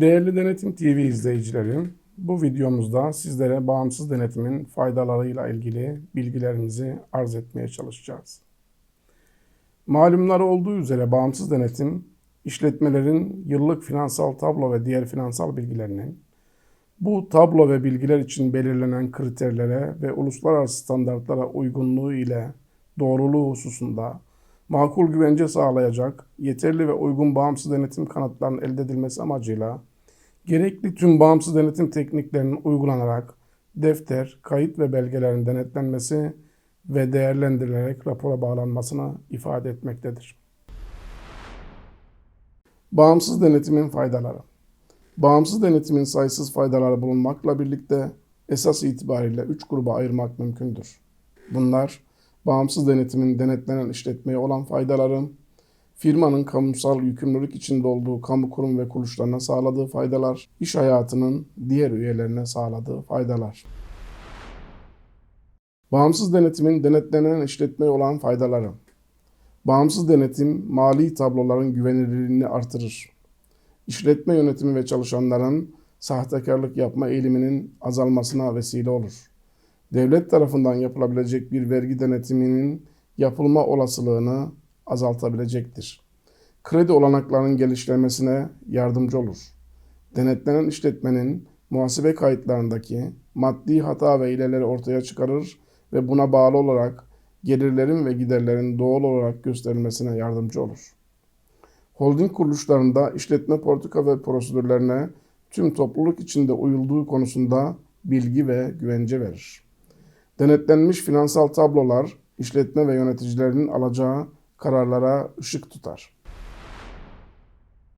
Değerli Denetim TV izleyicileri, bu videomuzda sizlere bağımsız denetimin faydalarıyla ilgili bilgilerimizi arz etmeye çalışacağız. Malumları olduğu üzere bağımsız denetim, işletmelerin yıllık finansal tablo ve diğer finansal bilgilerinin bu tablo ve bilgiler için belirlenen kriterlere ve uluslararası standartlara uygunluğu ile doğruluğu hususunda makul güvence sağlayacak yeterli ve uygun bağımsız denetim kanıtlarının elde edilmesi amacıyla gerekli tüm bağımsız denetim tekniklerinin uygulanarak defter, kayıt ve belgelerin denetlenmesi ve değerlendirilerek rapora bağlanmasını ifade etmektedir. Bağımsız denetimin faydaları Bağımsız denetimin sayısız faydaları bulunmakla birlikte esas itibariyle üç gruba ayırmak mümkündür. Bunlar, bağımsız denetimin denetlenen işletmeye olan faydaları, firmanın kamusal yükümlülük içinde olduğu kamu kurum ve kuruluşlarına sağladığı faydalar, iş hayatının diğer üyelerine sağladığı faydalar. Bağımsız denetimin denetlenen işletmeye olan faydaları. Bağımsız denetim mali tabloların güvenilirliğini artırır. İşletme yönetimi ve çalışanların sahtekarlık yapma eğiliminin azalmasına vesile olur. Devlet tarafından yapılabilecek bir vergi denetiminin yapılma olasılığını azaltabilecektir. Kredi olanaklarının geliştirmesine yardımcı olur. Denetlenen işletmenin muhasebe kayıtlarındaki maddi hata ve ileleri ortaya çıkarır ve buna bağlı olarak gelirlerin ve giderlerin doğal olarak gösterilmesine yardımcı olur. Holding kuruluşlarında işletme politika ve prosedürlerine tüm topluluk içinde uyulduğu konusunda bilgi ve güvence verir. Denetlenmiş finansal tablolar işletme ve yöneticilerinin alacağı kararlara ışık tutar.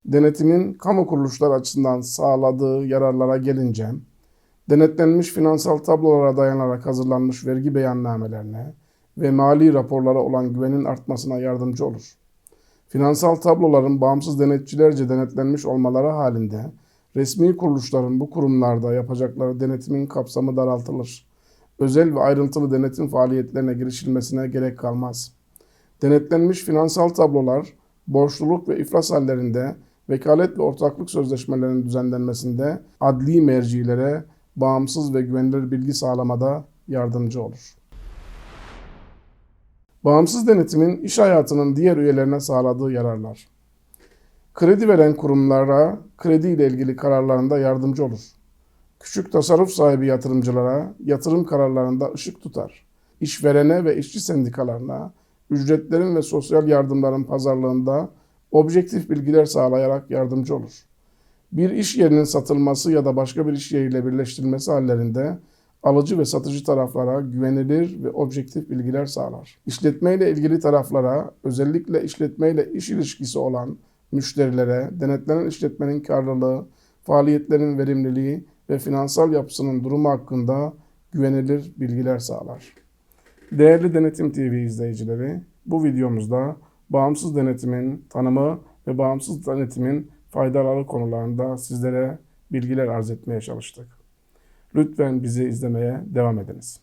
Denetimin kamu kuruluşları açısından sağladığı yararlara gelince, denetlenmiş finansal tablolara dayanarak hazırlanmış vergi beyannamelerine ve mali raporlara olan güvenin artmasına yardımcı olur. Finansal tabloların bağımsız denetçilerce denetlenmiş olmaları halinde resmi kuruluşların bu kurumlarda yapacakları denetimin kapsamı daraltılır. Özel ve ayrıntılı denetim faaliyetlerine girişilmesine gerek kalmaz. Denetlenmiş finansal tablolar borçluluk ve iflas hallerinde vekalet ve ortaklık sözleşmelerinin düzenlenmesinde adli mercilere bağımsız ve güvenilir bilgi sağlamada yardımcı olur. Bağımsız denetimin iş hayatının diğer üyelerine sağladığı yararlar. Kredi veren kurumlara kredi ile ilgili kararlarında yardımcı olur. Küçük tasarruf sahibi yatırımcılara yatırım kararlarında ışık tutar. İşverene ve işçi sendikalarına ücretlerin ve sosyal yardımların pazarlığında objektif bilgiler sağlayarak yardımcı olur. Bir iş yerinin satılması ya da başka bir iş yeriyle birleştirilmesi hallerinde alıcı ve satıcı taraflara güvenilir ve objektif bilgiler sağlar. İşletmeyle ilgili taraflara, özellikle işletmeyle iş ilişkisi olan müşterilere, denetlenen işletmenin karlılığı, faaliyetlerin verimliliği ve finansal yapısının durumu hakkında güvenilir bilgiler sağlar. Değerli Denetim TV izleyicileri, bu videomuzda bağımsız denetimin tanımı ve bağımsız denetimin faydaları konularında sizlere bilgiler arz etmeye çalıştık. Lütfen bizi izlemeye devam ediniz.